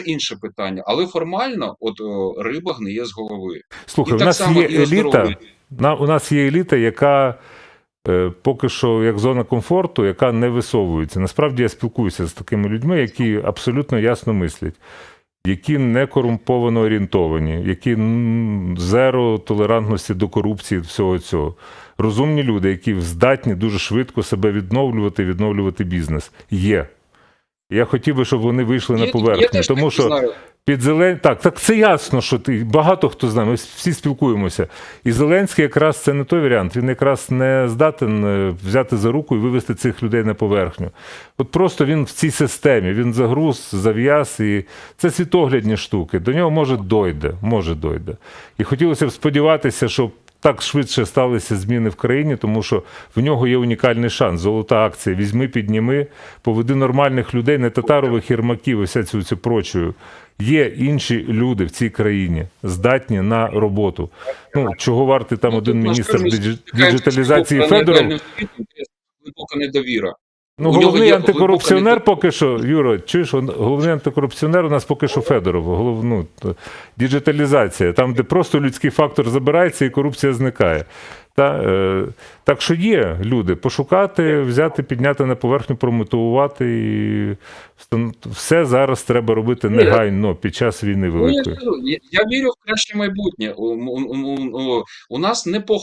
інше питання. Але формально, от о, риба гниє з голови. Слухай, І у нас є еліта. На, у нас є еліта, яка е, поки що як зона комфорту, яка не висовується. Насправді я спілкуюся з такими людьми, які абсолютно ясно мислять, які не корумповано орієнтовані, які зеро толерантності до корупції, всього цього. Розумні люди, які здатні дуже швидко себе відновлювати, відновлювати бізнес. Є. Я хотів би, щоб вони вийшли на поверхню, я тому що знаю. під Зелен... Так, так це ясно, що ти багато хто знає, ми всі спілкуємося. І Зеленський якраз це не той варіант. Він якраз не здатен е, взяти за руку і вивести цих людей на поверхню. От просто він в цій системі, він загруз, зав'яз, і це світоглядні штуки. До нього може дойде, може дойде. І хотілося б сподіватися, що так швидше сталися зміни в країні, тому що в нього є унікальний шанс. Золота акція. Візьми, підніми, поведи нормальних людей, не татарових ірмаків, і вся цю, цю прочую. Є інші люди в цій країні, здатні на роботу. Ну, чого вартий там Ну, один міністр диджи- така діджиталізації глибока Федоров? нелегальна освіта, є Глибока недовіра. Ну, У нього головний антикорупціонер глибока поки що, Юро, чуєш, головний антикорупціонер у нас поки що Федоров, головну діджиталізація, там, де просто людський фактор забирається і корупція зникає. Та, е, так що є люди, пошукати, взяти, підняти на поверхню, промотивувати. І все зараз треба робити негайно під час війни Ну, я, великої. я, я вірю в краще майбутнє. У, у, у, у, у нас не похорон.